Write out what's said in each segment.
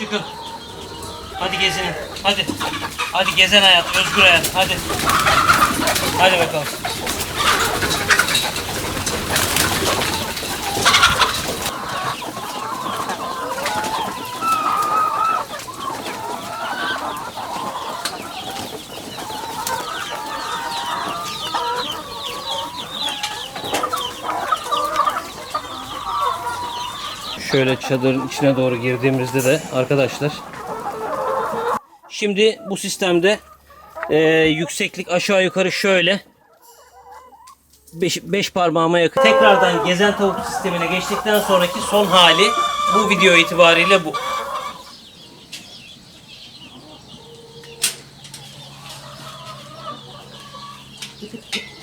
Çıkın. Hadi gezinin. Hadi. Hadi gezen hayat, özgür hayat. Hadi. Hadi bakalım. Şöyle çadırın içine doğru girdiğimizde de arkadaşlar Şimdi bu sistemde e, yükseklik aşağı yukarı şöyle 5 parmağıma yakın. Tekrardan gezen tavuk sistemine geçtikten sonraki son hali bu video itibariyle bu. Çekilin.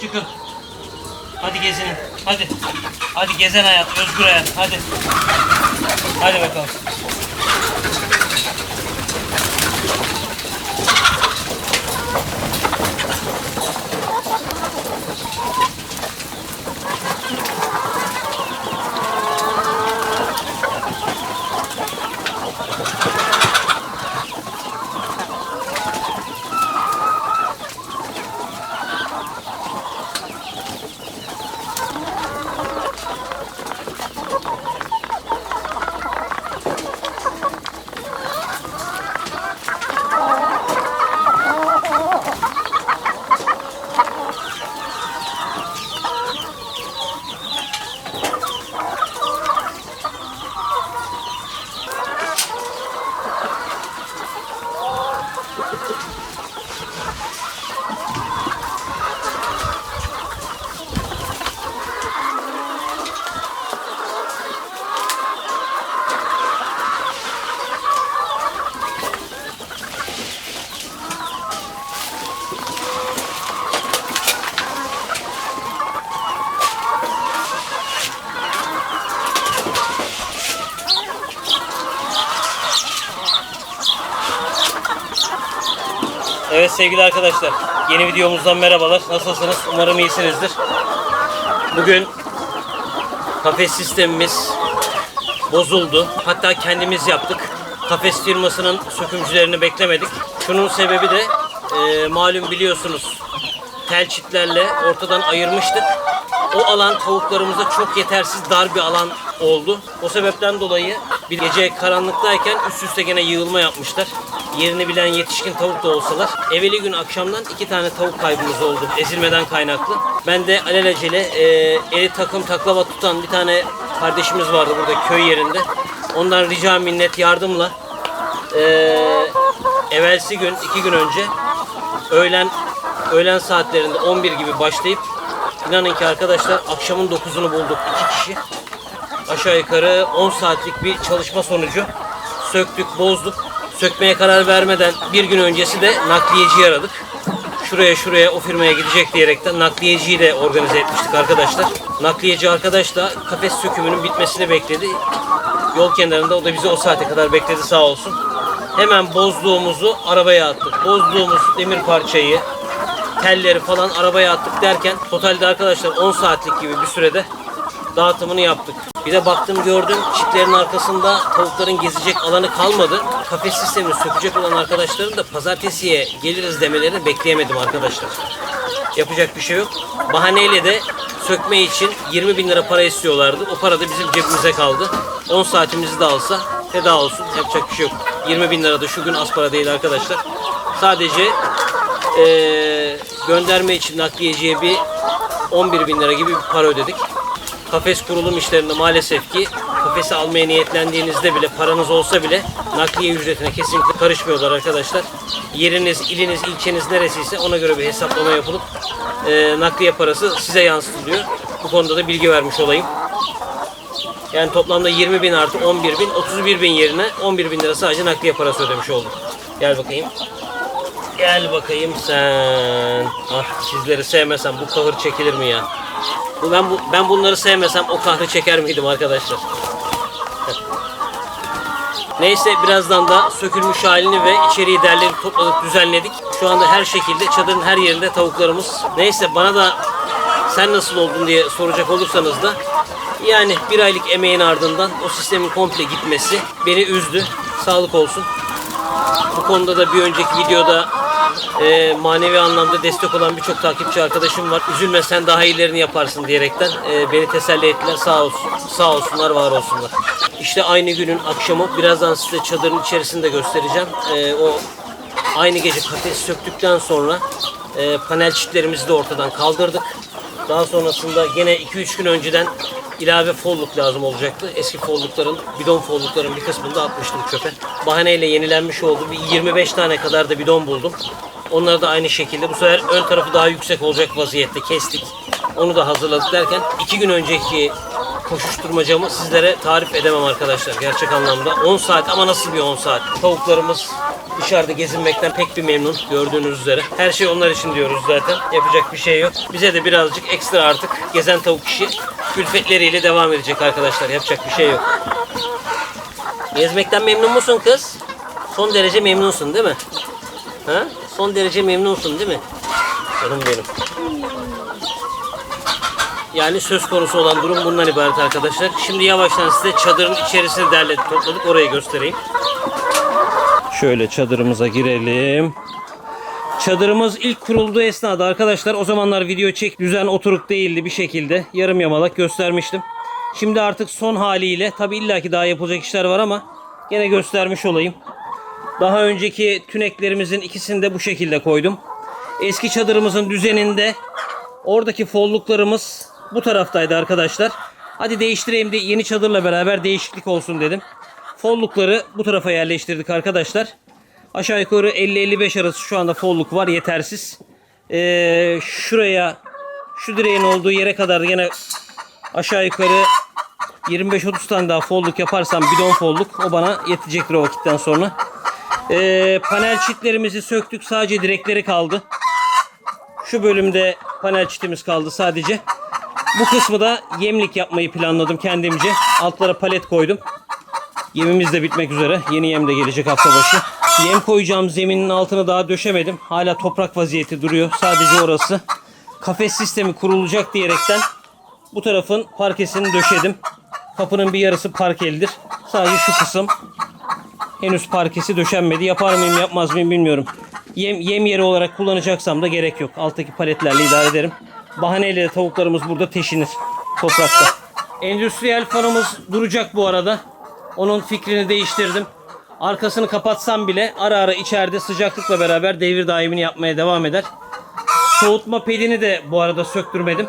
Çıkın. Hadi gezinin. Hadi. Hadi gezen hayat, özgür hayat. Hadi. Hadi bakalım. Evet sevgili arkadaşlar, yeni videomuzdan merhabalar. Nasılsınız? Umarım iyisinizdir. Bugün kafes sistemimiz bozuldu. Hatta kendimiz yaptık. Kafes firmasının sökümcülerini beklemedik. Şunun sebebi de e, malum biliyorsunuz tel çitlerle ortadan ayırmıştık. O alan tavuklarımıza çok yetersiz dar bir alan oldu. O sebepten dolayı bir gece karanlıktayken üst üste gene yığılma yapmışlar. Yerini bilen yetişkin tavuk da olsalar. Evveli gün akşamdan iki tane tavuk kaybımız oldu ezilmeden kaynaklı. Ben de alelacele e, eli takım taklava tutan bir tane kardeşimiz vardı burada köy yerinde. Ondan rica minnet yardımla e, evvelsi gün iki gün önce öğlen öğlen saatlerinde 11 gibi başlayıp inanın ki arkadaşlar akşamın 9'unu bulduk iki kişi. Aşağı yukarı 10 saatlik bir çalışma sonucu söktük, bozduk. Sökmeye karar vermeden bir gün öncesi de nakliyeci aradık. Şuraya şuraya o firmaya gidecek diyerekten nakliyeciyi de organize etmiştik arkadaşlar. Nakliyeci arkadaş da kafes sökümünün bitmesini bekledi. Yol kenarında o da bizi o saate kadar bekledi sağ olsun. Hemen bozduğumuzu arabaya attık. Bozduğumuz demir parçayı, telleri falan arabaya attık derken totalde arkadaşlar 10 saatlik gibi bir sürede dağıtımını yaptık. Bir de baktım gördüm çitlerin arkasında tavukların gezecek alanı kalmadı. Kafes sistemini sökecek olan arkadaşların da pazartesiye geliriz demelerini bekleyemedim arkadaşlar. Yapacak bir şey yok. Bahaneyle de sökme için 20 bin lira para istiyorlardı. O para da bizim cebimize kaldı. 10 saatimizi de alsa feda olsun. Yapacak bir şey yok. 20 bin lira da şu gün az para değil arkadaşlar. Sadece eee, gönderme için nakliyeciye bir 11 bin lira gibi bir para ödedik. Kafes kurulum işlerinde maalesef ki kafesi almaya niyetlendiğinizde bile paranız olsa bile nakliye ücretine kesinlikle karışmıyorlar arkadaşlar. Yeriniz, iliniz, ilçeniz neresiyse ona göre bir hesaplama yapılıp eee, nakliye parası size yansıtılıyor. Bu konuda da bilgi vermiş olayım. Yani toplamda 20 bin artı 11 bin, 31 bin yerine 11 bin lira sadece nakliye parası ödemiş olduk. Gel bakayım. Gel bakayım sen. Ah sizleri sevmesem bu kahır çekilir mi ya? Ben bu ben bunları sevmesem o kahrı çeker miydim arkadaşlar? Neyse birazdan da sökülmüş halini ve içeriği derleyip topladık, düzenledik. Şu anda her şekilde çadırın her yerinde tavuklarımız. Neyse bana da sen nasıl oldun diye soracak olursanız da yani bir aylık emeğin ardından o sistemin komple gitmesi beni üzdü. Sağlık olsun. Bu konuda da bir önceki videoda e, manevi anlamda destek olan birçok takipçi arkadaşım var. Üzülme sen daha iyilerini yaparsın diyerekten e, beni teselli ettiler. Sağ olsun. Sağ olsunlar, var olsunlar. İşte aynı günün akşamı birazdan size çadırın içerisinde göstereceğim. E, o aynı gece kafesi söktükten sonra e, panel çitlerimizi de ortadan kaldırdık. Daha sonrasında gene 2-3 gün önceden ilave folluk lazım olacaktı. Eski follukların, bidon follukların bir kısmını da atmıştım çöpe. Bahaneyle yenilenmiş oldu. Bir 25 tane kadar da bidon buldum. Onları da aynı şekilde bu sefer ön tarafı daha yüksek olacak vaziyette kestik. Onu da hazırladık derken iki gün önceki koşuşturmacamı sizlere tarif edemem arkadaşlar. Gerçek anlamda 10 saat ama nasıl bir 10 saat. Tavuklarımız dışarıda gezinmekten pek bir memnun gördüğünüz üzere. Her şey onlar için diyoruz zaten. Yapacak bir şey yok. Bize de birazcık ekstra artık gezen tavuk işi külfetleriyle devam edecek arkadaşlar. Yapacak bir şey yok. Gezmekten memnun musun kız? Son derece memnunsun değil mi? Ha? Son derece memnunsun değil mi? Canım benim. Yani söz konusu olan durum bundan ibaret arkadaşlar. Şimdi yavaştan size çadırın içerisini derledik topladık. Orayı göstereyim. Şöyle çadırımıza girelim. Çadırımız ilk kurulduğu esnada arkadaşlar o zamanlar video çek düzen oturuk değildi bir şekilde. Yarım yamalak göstermiştim. Şimdi artık son haliyle tabi illaki daha yapılacak işler var ama gene göstermiş olayım. Daha önceki tüneklerimizin ikisini de bu şekilde koydum. Eski çadırımızın düzeninde oradaki folluklarımız bu taraftaydı arkadaşlar. Hadi değiştireyim de yeni çadırla beraber değişiklik olsun dedim. Follukları bu tarafa yerleştirdik arkadaşlar. Aşağı yukarı 50-55 arası şu anda folluk var yetersiz. Ee, şuraya şu direğin olduğu yere kadar yine aşağı yukarı 25-30 tane daha folluk yaparsam bidon folluk o bana yetecektir o vakitten sonra. Ee, panel çitlerimizi söktük sadece direkleri kaldı. Şu bölümde panel çitimiz kaldı sadece. Bu kısmı da yemlik yapmayı planladım kendimce. Altlara palet koydum. Yemimiz de bitmek üzere. Yeni yem de gelecek hafta başı. Yem koyacağım zeminin altını daha döşemedim. Hala toprak vaziyeti duruyor. Sadece orası. Kafes sistemi kurulacak diyerekten bu tarafın parkesini döşedim. Kapının bir yarısı parkelidir. Sadece şu kısım henüz parkesi döşenmedi. Yapar mıyım yapmaz mıyım bilmiyorum. Yem, yem yeri olarak kullanacaksam da gerek yok. Alttaki paletlerle idare ederim. Bahaneyle de tavuklarımız burada teşinir toprakta. Endüstriyel fanımız duracak bu arada. Onun fikrini değiştirdim. Arkasını kapatsam bile ara ara içeride sıcaklıkla beraber devir daimini yapmaya devam eder. Soğutma pedini de bu arada söktürmedim.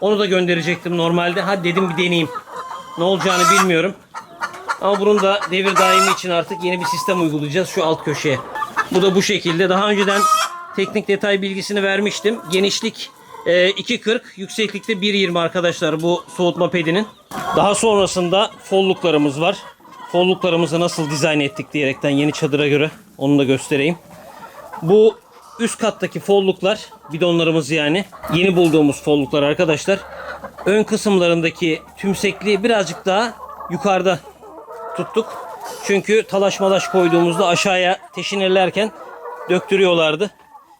Onu da gönderecektim normalde. Hadi dedim bir deneyeyim. Ne olacağını bilmiyorum. Ama bunun da devir daimi için artık yeni bir sistem uygulayacağız şu alt köşeye. Bu da bu şekilde. Daha önceden teknik detay bilgisini vermiştim. Genişlik e, 2.40, yükseklikte 1.20 arkadaşlar bu soğutma pedinin. Daha sonrasında folluklarımız var. Folluklarımızı nasıl dizayn ettik diyerekten yeni çadıra göre onu da göstereyim. Bu üst kattaki folluklar, bidonlarımız yani. Yeni bulduğumuz folluklar arkadaşlar. Ön kısımlarındaki tümsekliği birazcık daha yukarıda tuttuk. Çünkü talaş malaş koyduğumuzda aşağıya teşinirlerken döktürüyorlardı.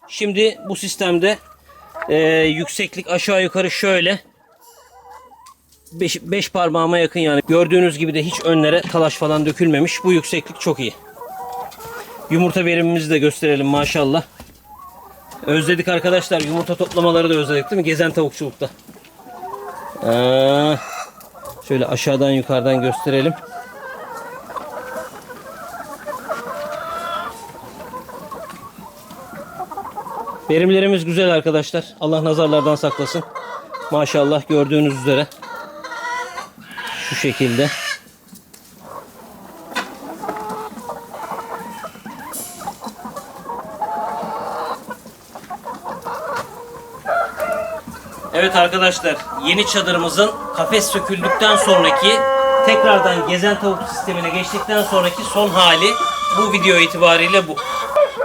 Şimdi bu sistemde e, yükseklik aşağı yukarı şöyle 5 parmağıma yakın yani. Gördüğünüz gibi de hiç önlere talaş falan dökülmemiş. Bu yükseklik çok iyi. Yumurta verimimizi de gösterelim maşallah. Özledik arkadaşlar. Yumurta toplamaları da özledik değil mi? Gezen tavukçulukta. Aa, şöyle aşağıdan yukarıdan gösterelim. Verimlerimiz güzel arkadaşlar. Allah nazarlardan saklasın. Maşallah gördüğünüz üzere. Şu şekilde. Evet arkadaşlar yeni çadırımızın kafes söküldükten sonraki tekrardan gezen tavuk sistemine geçtikten sonraki son hali bu video itibariyle bu.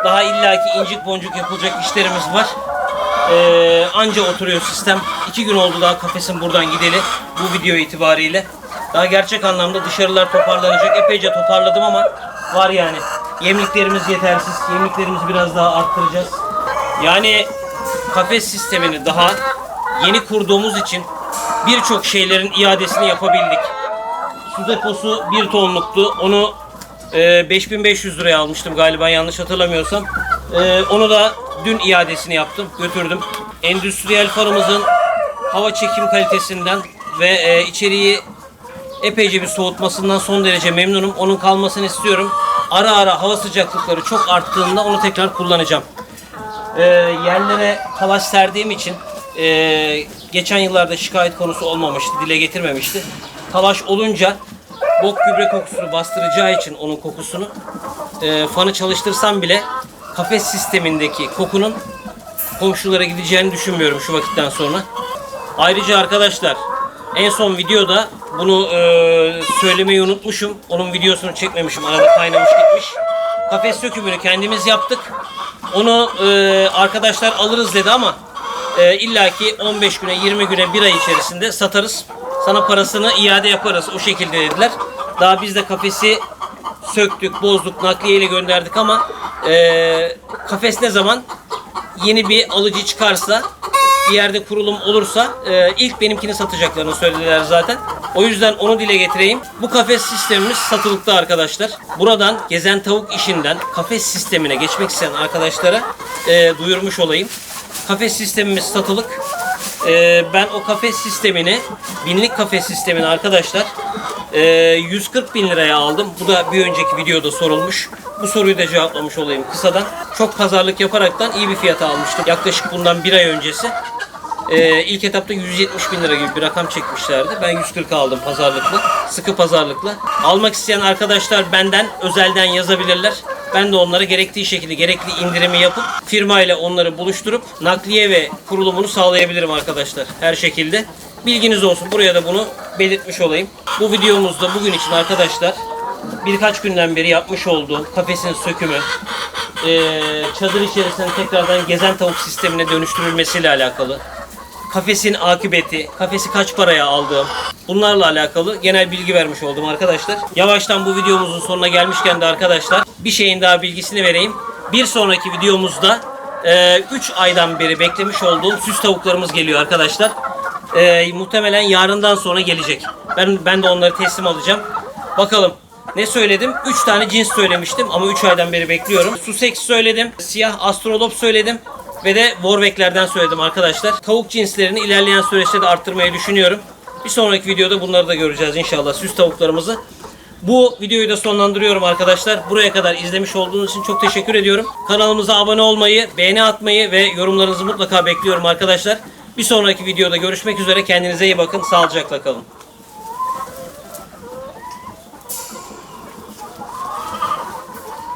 Daha illaki incik boncuk yapılacak işlerimiz var. Ee, anca oturuyor sistem. İki gün oldu daha kafesin buradan gideli bu video itibariyle. Daha gerçek anlamda dışarılar toparlanacak. Epeyce toparladım ama var yani. Yemliklerimiz yetersiz. Yemliklerimizi biraz daha arttıracağız. Yani kafes sistemini daha yeni kurduğumuz için birçok şeylerin iadesini yapabildik. Su deposu 1 tonluktu. Onu e, 5500 liraya almıştım galiba yanlış hatırlamıyorsam. E, onu da dün iadesini yaptım, götürdüm. Endüstriyel farımızın hava çekim kalitesinden ve e, içeriği epeyce bir soğutmasından son derece memnunum. Onun kalmasını istiyorum. Ara ara hava sıcaklıkları çok arttığında onu tekrar kullanacağım. E, yerlere talaş serdiğim için e, geçen yıllarda şikayet konusu olmamıştı, dile getirmemişti. Talaş olunca bok gübre kokusunu bastıracağı için onun kokusunu e, fanı çalıştırsam bile kafes sistemindeki kokunun komşulara gideceğini düşünmüyorum şu vakitten sonra. Ayrıca arkadaşlar en son videoda bunu e, söylemeyi unutmuşum. Onun videosunu çekmemişim. Arada kaynamış gitmiş. Kafes sökümünü kendimiz yaptık. Onu e, arkadaşlar alırız dedi ama e, illaki 15 güne 20 güne bir ay içerisinde satarız. Sana parasını iade yaparız o şekilde dediler. Daha biz de kafesi söktük, bozduk, nakliyeyle gönderdik ama e, kafes ne zaman yeni bir alıcı çıkarsa bir yerde kurulum olursa e, ilk benimkini satacaklarını söylediler zaten. O yüzden onu dile getireyim. Bu kafes sistemimiz satılıkta arkadaşlar. Buradan gezen tavuk işinden kafes sistemine geçmek isteyen arkadaşlara e, duyurmuş olayım. Kafes sistemimiz satılık. E, ben o kafes sistemini, binlik kafes sistemini arkadaşlar e, 140 bin liraya aldım. Bu da bir önceki videoda sorulmuş. Bu soruyu da cevaplamış olayım kısadan. Çok pazarlık yaparaktan iyi bir fiyata almıştım. Yaklaşık bundan bir ay öncesi. Ee, ilk etapta 170 bin lira gibi bir rakam çekmişlerdi. Ben 140 aldım pazarlıkla. Sıkı pazarlıkla. Almak isteyen arkadaşlar benden özelden yazabilirler. Ben de onlara gerektiği şekilde gerekli indirimi yapıp firma ile onları buluşturup nakliye ve kurulumunu sağlayabilirim arkadaşlar. Her şekilde. Bilginiz olsun. Buraya da bunu belirtmiş olayım. Bu videomuzda bugün için arkadaşlar birkaç günden beri yapmış olduğum kafesin sökümü, eee, çadır içerisinde tekrardan gezen tavuk sistemine dönüştürülmesiyle alakalı, kafesin akıbeti, kafesi kaç paraya aldığım, bunlarla alakalı genel bilgi vermiş oldum arkadaşlar. Yavaştan bu videomuzun sonuna gelmişken de arkadaşlar bir şeyin daha bilgisini vereyim. Bir sonraki videomuzda 3 aydan beri beklemiş olduğum süs tavuklarımız geliyor arkadaşlar. Eee, muhtemelen yarından sonra gelecek. Ben ben de onları teslim alacağım. Bakalım ne söyledim? 3 tane cins söylemiştim ama 3 aydan beri bekliyorum. Sussex söyledim. Siyah Astrolop söyledim. Ve de Warwick'lerden söyledim arkadaşlar. Tavuk cinslerini ilerleyen süreçte de arttırmayı düşünüyorum. Bir sonraki videoda bunları da göreceğiz inşallah süs tavuklarımızı. Bu videoyu da sonlandırıyorum arkadaşlar. Buraya kadar izlemiş olduğunuz için çok teşekkür ediyorum. Kanalımıza abone olmayı, beğeni atmayı ve yorumlarınızı mutlaka bekliyorum arkadaşlar. Bir sonraki videoda görüşmek üzere. Kendinize iyi bakın. Sağlıcakla kalın.